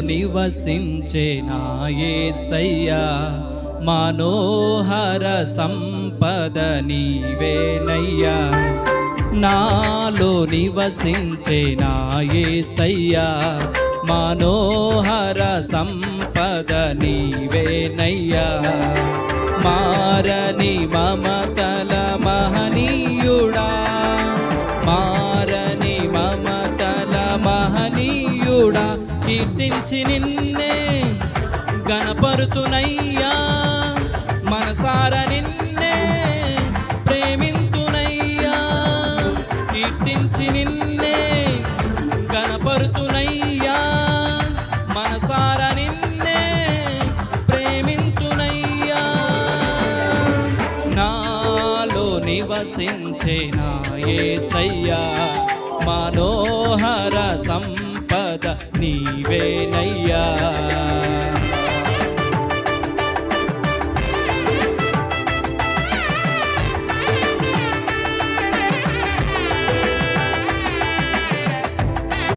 నివసించే నాయే యేసయ్యా మనోహర సంపద నీవేనయ్యా. నాలో నివసించే నాయే సయ్యా మనోహర సంపద నీవేనయ్యా. మారని మమత కీర్తించి నిన్నే గణపరుతునయ్యా. మనసార నిన్నే ప్రేమింతునయ్యా. కీర్తించి నిన్నే గణపరుతునయ్యా. మనసార నిన్నే ప్రేమింతునయ్యా. నాలో నివసించే నా యేసయ్యా నీవేనయ్యా.